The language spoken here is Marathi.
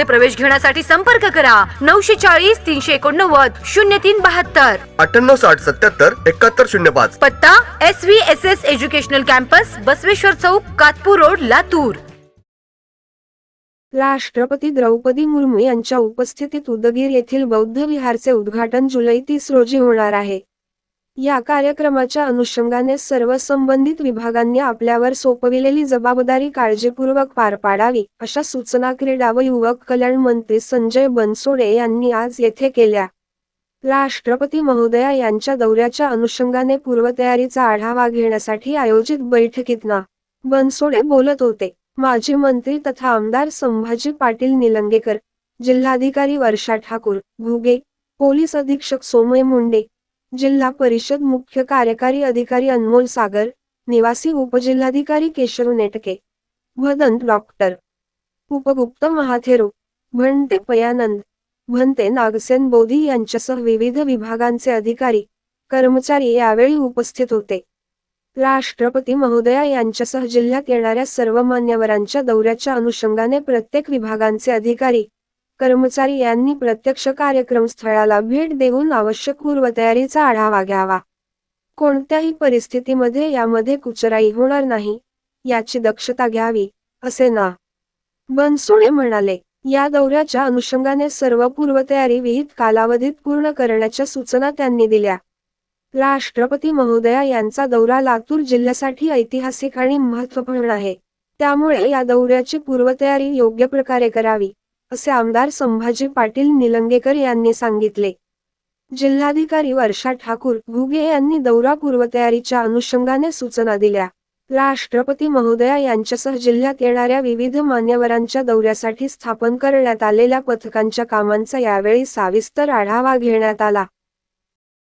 प्रवेश घेण्यासाठी संपर्क करा. नऊशे चाळीस तीनशे एकोणनव्वद शून्य तीन बहात्तर. अठ्ठ्याण्णव साठ सत्याहत्तर एकाहत्तर शून्य पाच. पत्ता S V S S educational campus Basaveshwar Chowk Katpur road Latur. राष्ट्रपती द्रौपदी मुर्मू यांच्या उपस्थितीत उदगीर येथील बौद्ध विहारचे उद्घाटन जुलै तीस रोजी होणार आहे. या कार्यक्रमाच्या अनुषंगाने सर्व संबंधित विभागांनी आपल्यावर सोपविलेली जबाबदारी काळजीपूर्वक पार पाडावी अशा सूचना क्रीडा व युवक कल्याण मंत्री संजय बनसोडे यांनी आज येथे केल्या. राष्ट्रपती महोदया यांच्या दौऱ्याच्या अनुषंगाने पूर्वतयारीचा आढावा घेण्यासाठी आयोजित बैठकीत ना बनसोडे बोलत होते. माजी मंत्री तथा आमदार संभाजी पाटील निलंगेकर जिल्हाधिकारी वर्षा ठाकूर घुगे पोलीस अधीक्षक सोमय मुंडे जिल्हा परिषद मुख्य कार्यकारी अधिकारी अनमोल सागर निवासी उपजिल्हाधिकारी केशव नेटके भदंत डॉक्टर उपगुप्त महाथेरो भंते पयानंद भंते नागसेन बोधी यांच्यासह विविध विभागांचे अधिकारी कर्मचारी यावेळी उपस्थित होते. राष्ट्रपती महोदया यांच्यासह जिल्ह्यात येणाऱ्या सर्व मान्यवरांच्या दौऱ्याच्या अनुषंगाने प्रत्येक विभागांचे अधिकारी कर्मचारी यांनी प्रत्यक्ष कार्यक्रम स्थळाला भेट देऊन आवश्यक पूर्वतयारीचा आढावा घ्यावा. कोणत्याही परिस्थितीमध्ये यामध्ये कुचराई होणार नाही याची दक्षता घ्यावी असे ना. बनसोडे म्हणाले या दौऱ्याच्या अनुषंगाने सर्व पूर्वतयारी विहित कालावधीत पूर्ण करण्याच्या सूचना त्यांनी दिल्या. राष्ट्रपती महोदया यांचा दौरा लातूर जिल्ह्यासाठी ऐतिहासिक आणि महत्त्वपूर्ण आहे. त्यामुळे या दौऱ्याची पूर्वतयारी योग्य प्रकारे करावी. असे आमदार संभाजी पाटील निलंगेकर यांनी सांगितले. जिल्हाधिकारी वर्षा ठाकूर घुगे यांनी दौरा पूर्वतयारीच्या अनुषंगाने सूचना दिल्या. राष्ट्रपती महोदया यांच्यासह जिल्ह्यात येणाऱ्या विविध मान्यवरांच्या दौऱ्यासाठी स्थापन करण्यात आलेल्या पथकांच्या कामांचा यावेळी सविस्तर आढावा घेण्यात आला.